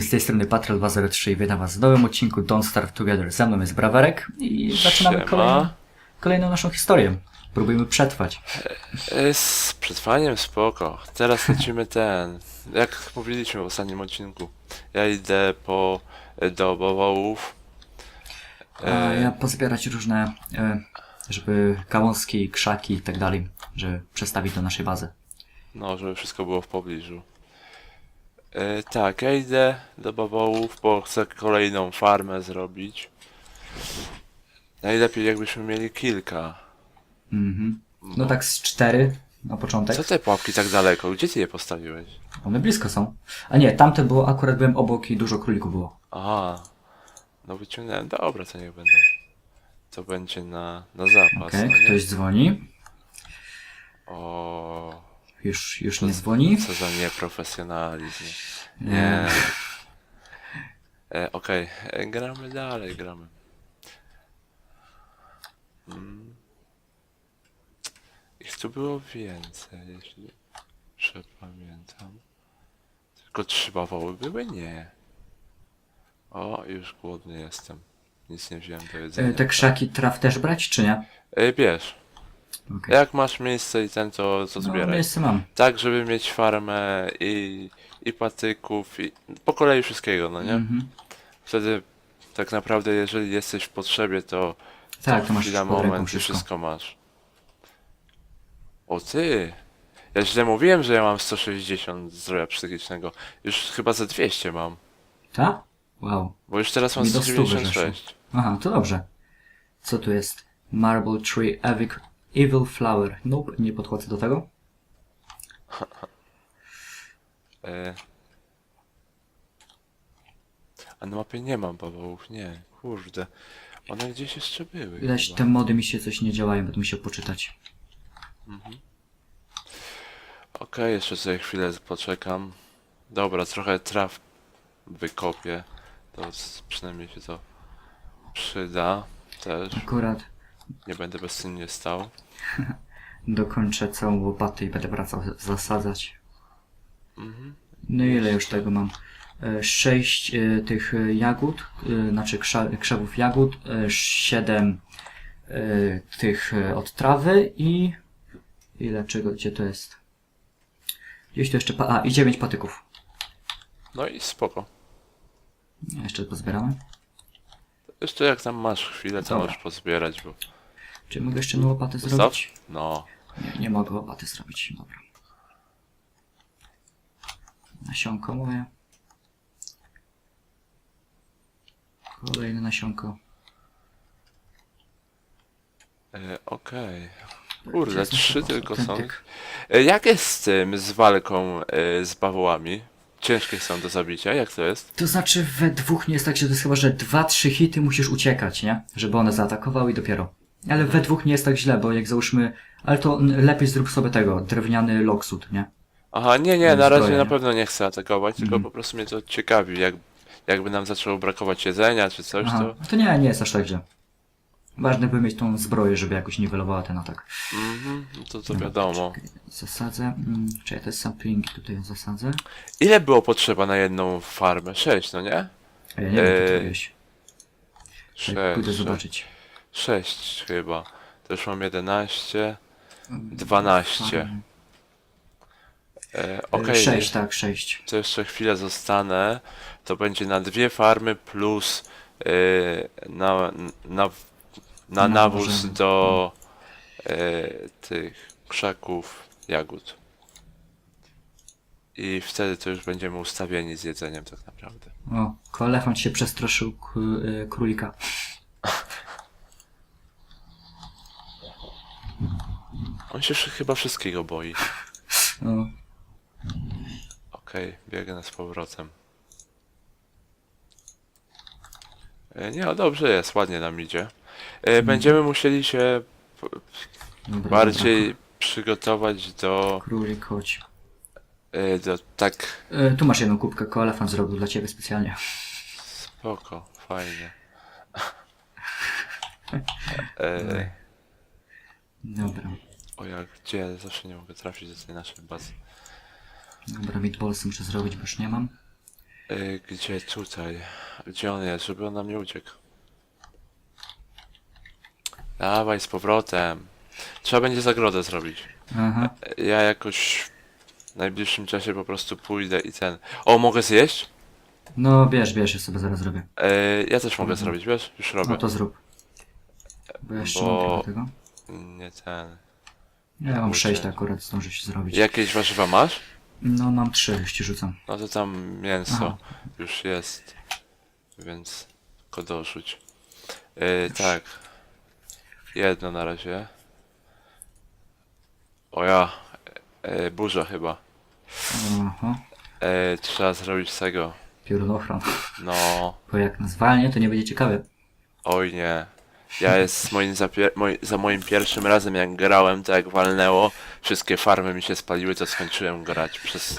Z tej strony Patrol 203 i witam was w nowym odcinku Don't Starve Together. Ze mną jest Brawerek i zaczynamy kolejną, kolejną naszą historię. Próbujemy przetrwać. E, Z przetrwaniem spoko. Teraz lecimy ten. Jak mówiliśmy w ostatnim odcinku. Ja idę po e, do bawołów. A E, ja pozbierać różne, e, żeby gałązki, krzaki i tak dalej, żeby przestawić do naszej bazy. No, żeby wszystko było w pobliżu. E, tak, ja idę do bawołów, bo chcę kolejną farmę zrobić. Najlepiej jakbyśmy mieli kilka. Mhm. No tak z cztery na początek. Co te pułapki tak daleko? Gdzie ty je postawiłeś? One blisko są. A nie, tamte było, akurat byłem obok i dużo królików było. Aha. No wyciągnąłem. Dobra, to niech będą. To będzie na, na zapas. Okej, no nie? ktoś dzwoni. O, Już, już nie dzwoni. co za nieprofesjonalizm. Nie. Nie. E, Okej, e, gramy dalej, gramy. Mm. Ich tu było więcej, jeśli że pamiętam. Tylko trzy bawoły były? Nie. O, już głodny jestem. Nic nie wziąłem do jedzenia. E, Te krzaki traw też brać, czy nie? E, bierz. Okej. Jak masz miejsce i ten, to, to No, zbieraj. miejsce mam. Tak, żeby mieć farmę i, i patyków, i po kolei wszystkiego, no nie? Mhm. Wtedy tak naprawdę, jeżeli jesteś w potrzebie, to, Tak, to masz chwila, moment i wszystko. wszystko masz. O ty! Ja źle mówiłem, że ja mam 160 zdrowia psychicznego. Już chyba za 200 mam. Tak? Wow. Bo już teraz mam Mi do stu 196. Aha, to dobrze. Co tu jest? Marble Tree Evil, evil Flower. Nope, nie podchodzę do tego. E... A na mapie nie mam bawołów, nie. Kurde. One gdzieś jeszcze były. Widać, chyba. te mody mi się coś nie działają, będę musiał poczytać. Okej, jeszcze sobie chwilę poczekam. Dobra, trochę traw wykopię. To przynajmniej się to przyda też. Akurat Nie będę bezczynnie stał. dokończę całą łopatę i będę wracał zasadzać. Mhm. No i ile już tego mam? E, Sześć e, tych e, jagód, e, znaczy krza, krzewów jagód, e, siedem e, tych e, od trawy i ile czego, gdzie to jest? Gdzieś tu jeszcze, pa- a i dziewięć patyków. No i spoko. Ja Jeszcze pozbieramy. Jeszcze jak tam masz chwilę, to Dobra. możesz pozbierać, bo... Czy mogę jeszcze jedną łopatę Zostaw? zrobić? No. Nie, nie mogę łopaty zrobić, dobra. Nasionko moje. Kolejne nasionko. E, Okej. Gdzie Kurde, nasz trzy tylko są. autentyk? E, jak jest z tym, z walką e, z bawołami? Ciężkie są do zabicia, jak to jest? To znaczy we dwóch nie jest tak, że to jest chyba, że dwa, trzy hity musisz uciekać, nie? Żeby one zaatakowały i dopiero. Ale we dwóch nie jest tak źle, bo jak załóżmy... Ale to lepiej zrób sobie tego, drewniany loksut, nie? Aha, nie, nie, na razie zbroję, na nie? pewno nie chcę atakować, tylko Mhm. po prostu mnie to ciekawi, jak, jakby nam zaczęło brakować jedzenia czy coś, Aha, to... to nie, nie jest aż tak źle. Ważne by mieć tą zbroję, żeby jakoś niwelowała ten atak. Mhm, no to, to wiadomo. Zasadzę. Mm, czekaj, te saplingi tutaj zasadzę. Ile było potrzeba na jedną farmę? Sześć, no nie? A ja nie wiem, Eee, czy to wieś. Sześć, Pójdę sześć, zobaczyć. Sześć chyba. To już mam 11, 12. Farmy. E, Okej. Okej, Sześć, tak, sześć. to jeszcze chwilę zostanę. To będzie na dwie farmy plus e, na, na, na nawóz Nawożenie. do e, tych krzaków jagód. I wtedy to już będziemy ustawieni z jedzeniem tak naprawdę. O, kolefant się przestraszył k- y, królika. On się chyba wszystkiego boi. O, Okej, biegnę z powrotem. E, Nie, no dobrze jest, ładnie nam idzie. E, Będziemy musieli się p- dobra, bardziej przygotować do, Królik, chodź. e, do tak tu masz jedną kubkę, kolefant zrobił dla ciebie specjalnie. spoko, fajnie. E, Dobra. O jak, gdzie? Zawsze nie mogę trafić do tej naszej bazy. Dobra, meatballsy muszę zrobić, bo już nie mam. Y, gdzie tutaj? Gdzie on jest, żeby on nam nie uciekł? Dawaj z powrotem. Trzeba będzie zagrodę zrobić. Aha. Ja jakoś w najbliższym czasie po prostu pójdę i ten. O, mogę zjeść? No bierz, bierz, ja sobie zaraz zrobię. E, ja też mogę zrobić, wiesz? Już robię. No to zrób. Bo ja jeszcze mam tego. Nie ten. Ja mam Kurczę. 6 akurat, zdążę się zrobić. Jakieś warzywa masz? No mam 3, już ci rzucam. No to tam mięso Aha. już jest. Więc tylko dorzuć. E, tak. Jedno na razie. O ja. E, burza chyba. Aha. E, trzeba zrobić z tego. Piorunochron. No. Bo jak nas walnie, to nie będzie ciekawe. Oj nie. Ja jest moim moi, za moim pierwszym razem jak grałem, to jak walnęło, wszystkie farmy mi się spaliły, to skończyłem grać przez...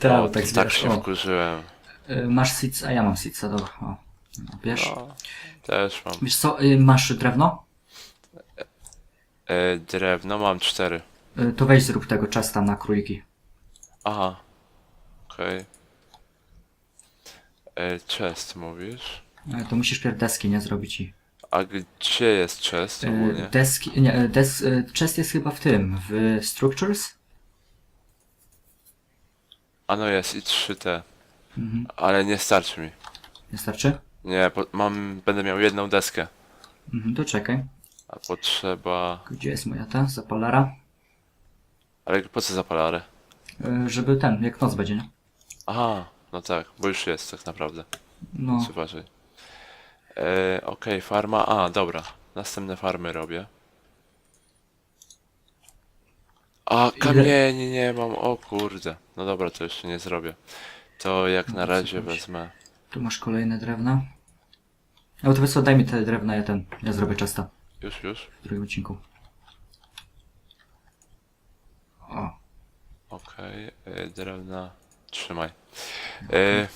Tak, bo tak tak zbierasz. się O. wkurzyłem. Y, Masz seeds, a ja mam seedsa, dobra. O. Bierz. No, też mam. Wiesz co, y, masz drewno? E, drewno mam cztery. Y, To weź zrób tego czas na króliki. Aha. Okej. E, Chest mówisz? Y, To musisz pierw deski, nie? Zrobić i... A gdzie jest chest Y, ogólnie? Deski, nie, y, des, y, chest jest chyba w tym, w structures? A no jest i 3T. Mhm. Ale nie starczy mi. Wystarczy? Nie, po, mam, będę miał jedną deskę. Mhm, to czekaj. A potrzeba... Gdzie jest moja ta zapalara? Ale po co zapalary? Y, Żeby ten, jak noc będzie, nie? Aha, no tak, bo już jest tak naprawdę. No, E, Okej, farma. A, dobra. Następne farmy robię. A, kamieni nie mam. O kurde. No dobra, to jeszcze nie zrobię. To jak na razie wezmę. tu masz kolejne drewna. No to co, daj mi te drewna, ja ten, ja zrobię czasta Już, już. w drugim odcinku. O, Okej, e, drewna. Trzymaj. E,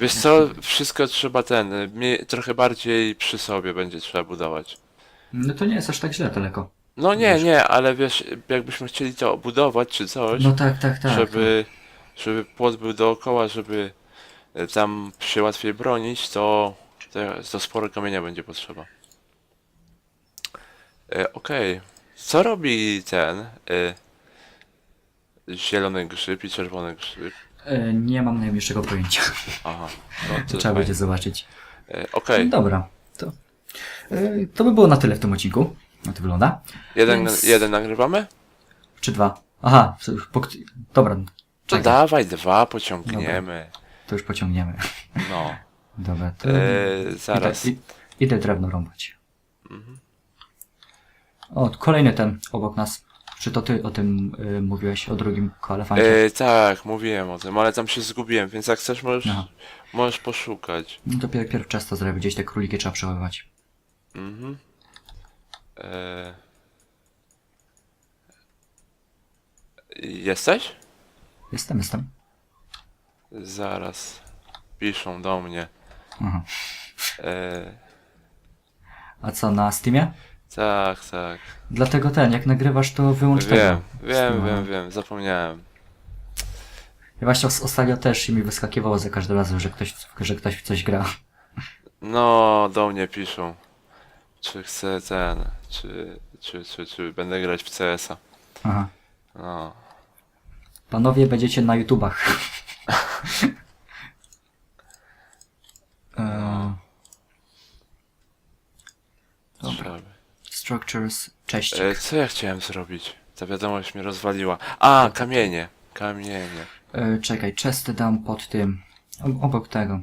wiesz co, wszystko trzeba ten. mie- Trochę bardziej przy sobie będzie trzeba budować. no to nie jest aż tak źle daleko. No nie, Wiesz. nie, ale wiesz, jakbyśmy chcieli to budować czy coś. No tak, tak, tak. żeby, żeby płot był dookoła, żeby e, tam się łatwiej bronić, to, to, to sporo kamienia będzie potrzeba. E, Okej. Co robi ten e, zielony grzyb i czerwony grzyb? E, nie mam najmniejszego pojęcia. Aha. No, to Trzeba fajnie. będzie zobaczyć. E, Okej. Dobra, to, e, to by było na tyle w tym odcinku. No to wygląda. Jeden, Więc- jeden nagrywamy? Czy dwa? Aha, po, dobra, To czekaj, dawaj dwa, pociągniemy. to już pociągniemy. No. Dobra, to E, zaraz. Idę, i- idę drewno rąbać. O, kolejny ten obok nas. Czy to ty o tym y, mówiłeś, o drugim koelefancie? E, tak, mówiłem o tym, ale tam się zgubiłem, więc jak chcesz możesz, Aha. możesz poszukać. No to pier pierw czas to zrobię, gdzieś te króliki trzeba przechowywać. Mhm. E... Jesteś? Jestem, jestem. Zaraz. Piszą do mnie. Aha. E... A co, na Steamie? Tak, tak. Dlatego ten, jak nagrywasz, to wyłącz tego. Wiem, wiem, Steama. wiem, wiem, zapomniałem. Ja właśnie os- ostatnio też mi wyskakiwało za każdym razem, że ktoś, że ktoś w coś gra. No, do mnie piszą. Czy chcę ten, czy, czy, czy, czy będę grać w CS-a. Aha. No. Panowie, będziecie na YouTubach. Eee, Dobra. by. Structures, cześć. E, co ja chciałem zrobić? Ta wiadomość mnie rozwaliła. A, kamienie. Kamienie. E, czekaj, chesty dam pod tym. Obok tego.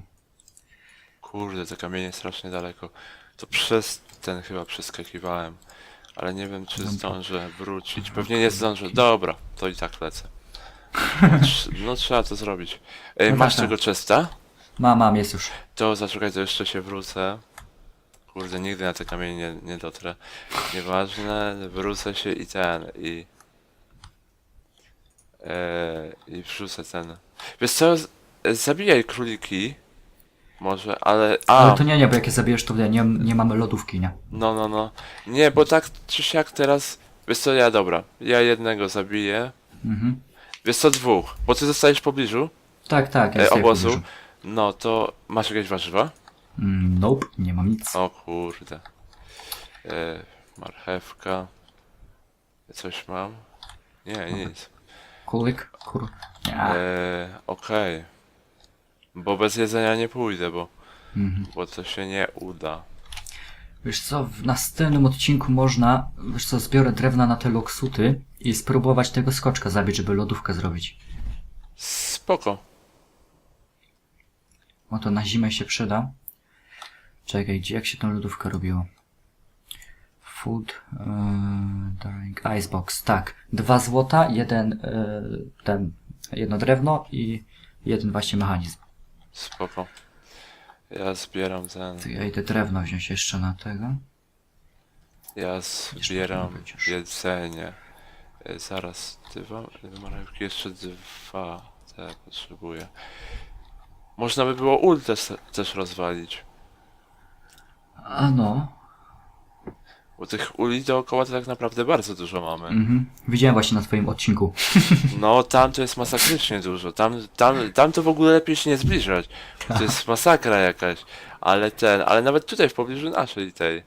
Kurde, te kamienie strasznie daleko. To przez ten chyba przeskakiwałem. Ale nie wiem, czy zdążę wrócić. Pewnie nie zdążę. Dobra, to i tak lecę. No, trz- no trzeba to zrobić. E, No masz tak, tego chesta? Mam, mam, jest już. To zaczekaj, to jeszcze się wrócę. Kurde, nigdy na te kamienie nie, nie dotrę. Nieważne, wrócę się i ten, i... E, I wrzucę ten... Wiesz co, z- zabijaj króliki. Może, ale... A, Ale to nie, nie, bo jak je zabijesz, to nie, nie mamy lodówki, nie? no, no, no. Nie, bo tak czy siak teraz... Wiesz co, ja dobra. Ja jednego zabiję. Mhm. Wiesz co, dwóch. Bo ty zostajesz w pobliżu. Tak, tak. e, jest obozu, no to masz jakieś warzywa? Mm, nope, nie mam nic. O kurde. E, marchewka. Coś mam? Nie, nic. Kulik? Kur... Nie. E, Okej. Bo bez jedzenia nie pójdę, bo, Mhm. bo to się nie uda. Wiesz co, w następnym odcinku można, wiesz co, zbiorę drewna na te loksuty i spróbować tego skoczka zabić, żeby lodówkę zrobić. Spoko. O to na zimę się przyda. Czekaj, jak się tą lodówkę robiło? Food, yy, drink, icebox, tak. Dwa złota, jeden, yy, ten, jedno drewno i jeden właśnie mechanizm. Spoko. Ja zbieram ten. To ja idę drewno wziąć jeszcze na tego. Ja zbieram jedzenie. E, Zaraz, dwa, marchewki jeszcze dwa te potrzebuję. Można by było ul też, też rozwalić. A no, Bo tych uli dookoła to tak naprawdę bardzo dużo mamy. mhm. widziałem właśnie na twoim odcinku. No tam to jest masakrycznie dużo. Tam, tam, tam to w ogóle lepiej się nie zbliżać. To jest masakra jakaś. Ale ten, ale nawet tutaj w pobliżu naszej tej e,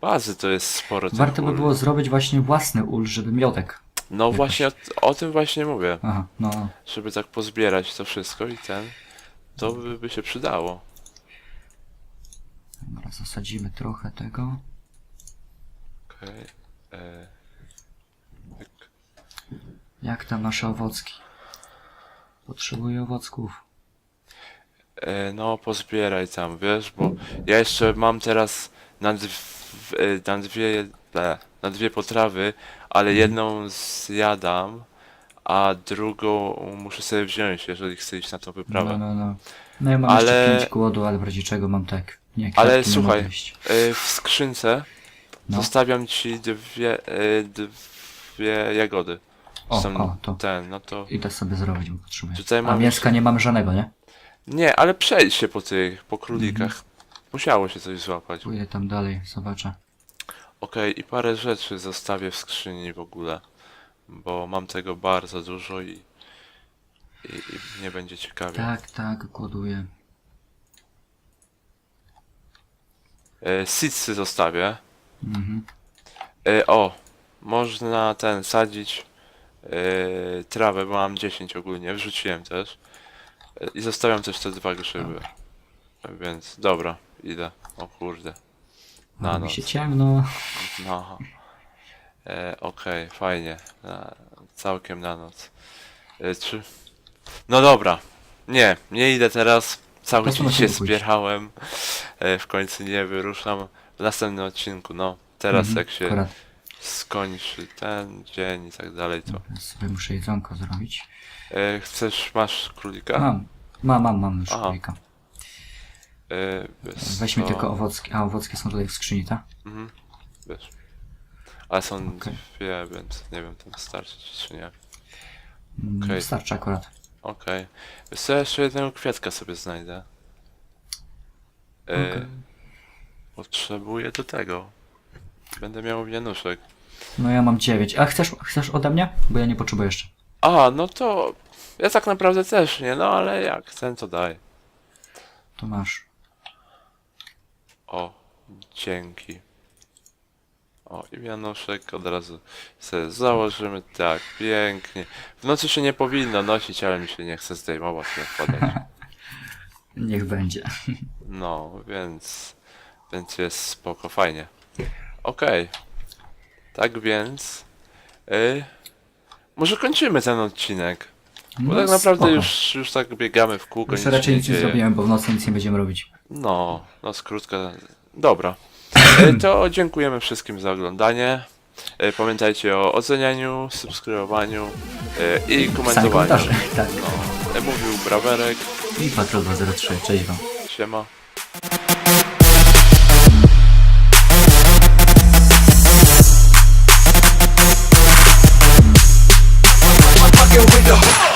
bazy to jest sporo tych Warto by ul. było zrobić właśnie własny ul, żeby miodek. No właśnie o, o tym właśnie mówię. Aha, no. żeby tak pozbierać to wszystko i ten, to by, by się przydało. Dobra, zasadzimy trochę tego. Okej. e, tak. Jak tam nasze owocki? Potrzebuję owocków. E, no, pozbieraj tam, wiesz, bo ja jeszcze mam teraz na, dw, e, na, dwie, e, na dwie potrawy, ale jedną zjadam, a drugą muszę sobie wziąć, jeżeli chcę iść na tą wyprawę. No, no, no. No ja mam Ale- jeszcze pięć głodu, ale w razie czego mam tak. Nie, Ale kwiatki nie słuchaj, mogę. E, w skrzynce No. zostawiam ci dwie, e, dwie jagody. O, Są o, to. ten, no to Idę sobie zrobić, bo potrzebuję. Tutaj A mięska nie mamy żadnego, nie? Nie, ale przejdź się po tych, po królikach. Musiało się coś złapać. Pójdę tam dalej, zobaczę. Okej, i parę rzeczy zostawię w skrzyni w ogóle, bo mam tego bardzo dużo i, i, i nie będzie ciekawie. Tak, tak, głoduję. E, seedsy zostawię. Mhm. E, o, można ten sadzić e, trawę, bo mam 10 ogólnie, wrzuciłem też. E, I zostawiam też te dwa grzyby. Więc dobra, idę. O kurde. Na Robi noc. się ciemno. No. E, Okej, fajnie. Na, całkiem na noc. E, czy... No dobra. Nie, nie idę teraz. Cały dzień się zbierałem. E, w końcu nie wyruszam. W następnym odcinku, no. Teraz Mhm, jak się Akurat. skończy ten dzień i tak dalej, to. Ja sobie muszę jedzonko zrobić. E, chcesz, masz królika? Mam. Mam, mam, mam już Aha. królika. E, wiesz Weźmy co? tylko owocki. A, owocki są tutaj w skrzyni, tak? Mhm. Wiesz. Ale są Okej. dwie, więc nie wiem, tam starczy ci czy nie. Mm, Okej. Wystarczy akurat. Okej. Wiesz co, jeszcze jednego kwiatka sobie znajdę. E, Okej. Potrzebuję do tego. Będę miał wianuszek. No ja mam dziewięć. A chcesz, chcesz ode mnie? Bo ja nie potrzebuję jeszcze. A, no to... Ja tak naprawdę też nie, no ale jak chcę, to daj. To masz. O, dzięki. O, i wianuszek od razu sobie założymy, tak, pięknie. W nocy się nie powinno nosić, ale mi się nie chce zdejmować i odkładać. Niech będzie. No, więc, więc jest spoko, fajnie. Okej. Tak więc, y, może kończymy ten odcinek. Bo No, tak naprawdę spoko. już, już tak biegamy w kółko, Już się raczej nic nie dzieje. zrobiłem, bo w nocy nic nie będziemy robić. No, no skrótka. Dobra. Y, To dziękujemy wszystkim za oglądanie. Y, Pamiętajcie o ocenianiu, subskrybowaniu y, i komentowaniu. Tak. No, mówił Brawerek, I Patrol 203. Cześć wam. siema. with the